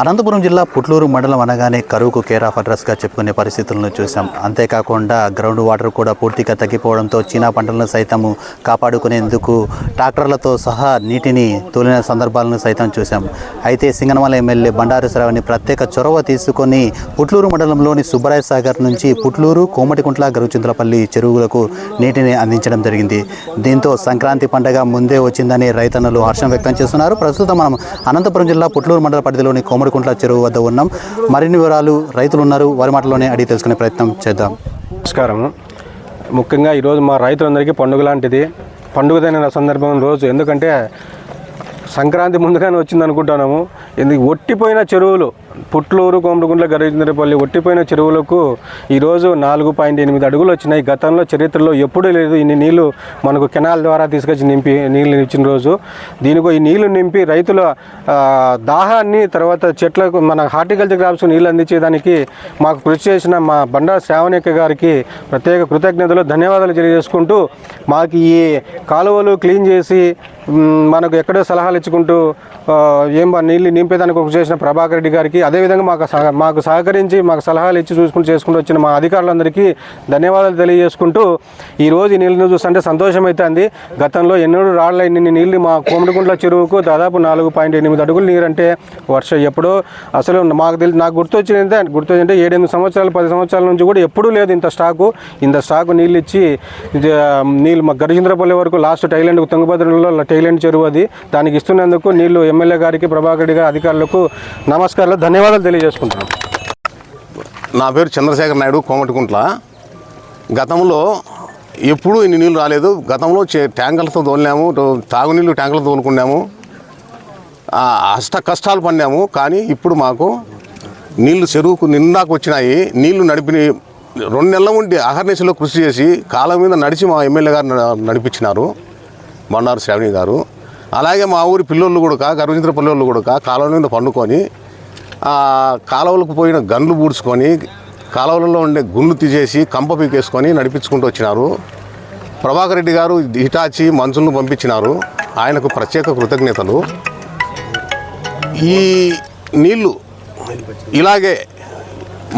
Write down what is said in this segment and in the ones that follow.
అనంతపురం జిల్లా పుట్లూరు మండలం అనగానే కరువుకు కేర్ ఆఫ్ అడ్రస్గా చెప్పుకునే పరిస్థితులను చూసాం అంతేకాకుండా గ్రౌండ్ వాటర్ కూడా పూర్తిగా తగ్గిపోవడంతో చీనా పంటలను సైతము కాపాడుకునేందుకు ట్రాక్టర్లతో సహా నీటిని తోలిన సందర్భాలను సైతం చూసాం అయితే సింగనమల ఎమ్మెల్యే బండారు శ్రావణి ప్రత్యేక చొరవ తీసుకొని పుట్లూరు మండలంలోని సుబ్బరాయ సాగర్ నుంచి పుట్లూరు కోమటికుంట్ల గరుచింద్రపల్లి చెరువులకు నీటిని అందించడం జరిగింది. దీంతో సంక్రాంతి పండగ ముందే వచ్చిందని రైతన్నలు హర్షం వ్యక్తం చేస్తున్నారు. ప్రస్తుతం మనం అనంతపురం జిల్లా పుట్లూరు మండల పరిధిలోని కోమరికుంట్ల చెరువు వద్ద ఉన్నాం. మరిన్ని వివరాలు రైతులు ఉన్నారు వారి మాటలోనే అడిగి తెలుసుకునే ప్రయత్నం చేద్దాం. నమస్కారం ముఖ్యంగా ఈరోజు మా రైతులందరికీ పండుగ లాంటిది. పండుగదైన సందర్భం రోజు. ఎందుకంటే సంక్రాంతి ముందుగానే వచ్చింది అనుకుంటున్నాము. ఎందుకు ఒట్టిపోయిన చెరువులు పుట్లూరు కోమడుగుండ్ల గరిజేంద్రపల్లి ఒట్టిపోయిన చెరువులకు ఈరోజు నాలుగు పాయింట్ ఎనిమిది అడుగులు వచ్చినాయి. గతంలో చరిత్రలో ఎప్పుడూ లేదు ఇన్ని నీళ్ళు మనకు కెనాల్ ద్వారా తీసుకొచ్చి నింపి నీళ్ళు ఇచ్చిన రోజు. దీనికి ఈ నీళ్ళు నింపి రైతుల దాహాన్ని తర్వాత చెట్లకు మన హార్టికల్చర్ క్రాప్స్ నీళ్ళు అందించేదానికి మాకు కృషి చేసిన మా బండా శ్రావణిక గారికి ప్రత్యేక కృతజ్ఞతలు ధన్యవాదాలు తెలియజేసుకుంటూ మాకు ఈ కాలువలు క్లీన్ చేసి మనకు ఎక్కడో సలహాలు ఇచ్చుకుంటూ ఏం బా- నీళ్ళు నింపేదానికి ఒక చేసిన ప్రభాకర్ రెడ్డి గారికి అదేవిధంగా మాకు సహ- మాకు సహకరించి మాకు సలహాలు ఇచ్చి చూసుకుంటూ చేసుకుంటూ వచ్చిన మా అధికారులందరికీ ధన్యవాదాలు తెలియజేసుకుంటూ ఈరోజు ఈ నీళ్ళని చూస్తుంటే సంతోషమవుతుంది గతంలో ఎన్నడూ రాళ్ళ ఇన్ని నీళ్ళు మా కోమడిగుంట్ల చెరువుకు దాదాపు నాలుగు పాయింట్ ఎనిమిది అడుగులు నీరు అంటే వర్షం ఎప్పుడో అసలు మాకు తెలిసి నాకు గుర్తొచ్చిందంటే గుర్తొచ్చిందంటే ఏడెనిమిది సంవత్సరాలు పది సంవత్సరాల నుంచి కూడా ఎప్పుడూ లేదు ఇంత స్టాకు. ఇంత స్టాకు నీళ్ళు ఇచ్చి నీళ్ళు మా గరిచంద్రపల్లి వరకు లాస్ట్ టైలాండ్ తుంగభద్రలో టైలాండ్ చెరువు అది. దానికి ఇస్తున్నందుకు నీళ్ళు ఎమ్మెల్యే గారికి ప్రభాకర్ గారి అధికారులకు నమస్కారాలు ధన్యవాదాలు తెలియజేసుకుంటున్నాను నా పేరు చంద్రశేఖర్ నాయుడు కోమటికుంట్ల. గతంలో ఎప్పుడూ ఇన్ని నీళ్ళు రాలేదు. గతంలో చే ట్యాంకర్లతో తోలినాము తాగునీళ్ళు ట్యాంకర్లతో తోలుకున్నాము అష్ట కష్టాలు పడినాము. కానీ ఇప్పుడు మాకు నీళ్ళు చెరువుకు నిండాకు వచ్చినాయి. నీళ్ళు నడిపి రెండు నెలల ఉండి అహర్నిశలో కృషి చేసి కాలం మీద నడిచి మా ఎమ్మెల్యే గారు నడిపించినారు. బండారు శ్రావణి గారు. అలాగే మా ఊరి పిల్లోళ్ళు కూడా గర్వచింద్ర పిల్లోళ్ళు కూడా కాలువ మీద పండుకొని ఆ కాలువలకు పోయిన గన్లు పూడ్చుకొని కాలువలలో ఉండే గుండ్లు తీసేసి కంప పీకేసుకొని నడిపించుకుంటూ వచ్చినారు. ప్రభాకర్ రెడ్డి గారు హిటాచి మనుషులను పంపించినారు. ఆయనకు ప్రత్యేక కృతజ్ఞతలు. ఈ నీళ్ళు ఇలాగే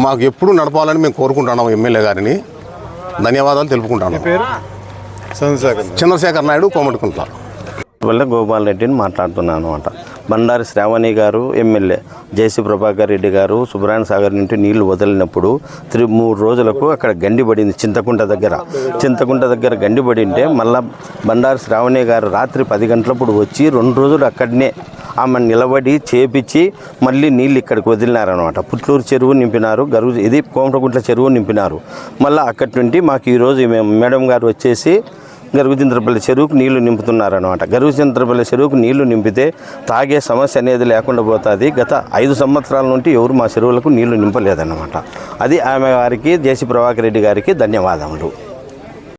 మాకు ఎప్పుడూ నడపాలని మేము కోరుకుంటున్నాము ఎమ్మెల్యే గారిని. ధన్యవాదాలు తెలుపుకుంటాను చంద్రశేఖర్ నాయుడు. కోమటికుంట్ల. వల్ల గోపాల్ రెడ్డిని మాట్లాడుతున్నాను అనమాట బండారి శ్రావణి గారు ఎమ్మెల్యే జేసీ ప్రభాకర్ రెడ్డి గారు సుబ్రహ్మణ్య సాగర్ నుండి నీళ్ళు వదిలినప్పుడు త్రి మూడు రోజులకు అక్కడ గండి పడింది చింతకుంట దగ్గర. చింతకుంట దగ్గర గండి పడింటే మళ్ళా బండారి శ్రావణి గారు రాత్రి పది గంటలప్పుడు వచ్చి రెండు రోజులు అక్కడనే ఆమె నిలబడి చేపించి మళ్ళీ నీళ్ళు ఇక్కడికి వదిలినారనమాట పుట్లూరు చెరువు నింపినారు గరువు ఇది కోమటగుంట్ల చెరువు నింపినారు. మళ్ళీ అక్కడి నుండి మాకు ఈరోజు మేము మేడం గారు వచ్చేసి గరుగుచంద్రపల్లి చెరువుకు నీళ్ళు నింపుతున్నారనమాట గరుగుచంద్రపల్లి చెరువుకు నీళ్ళు నింపితే తాగే సమస్య అనేది లేకుండా పోతుంది. గత ఐదు సంవత్సరాల నుండి ఎవరు మా చెరువులకు నీళ్ళు నింపలేదన్నమాట. అది ఆమె వారికి జేసీ ప్రభాకర్ రెడ్డి గారికి ధన్యవాదములు.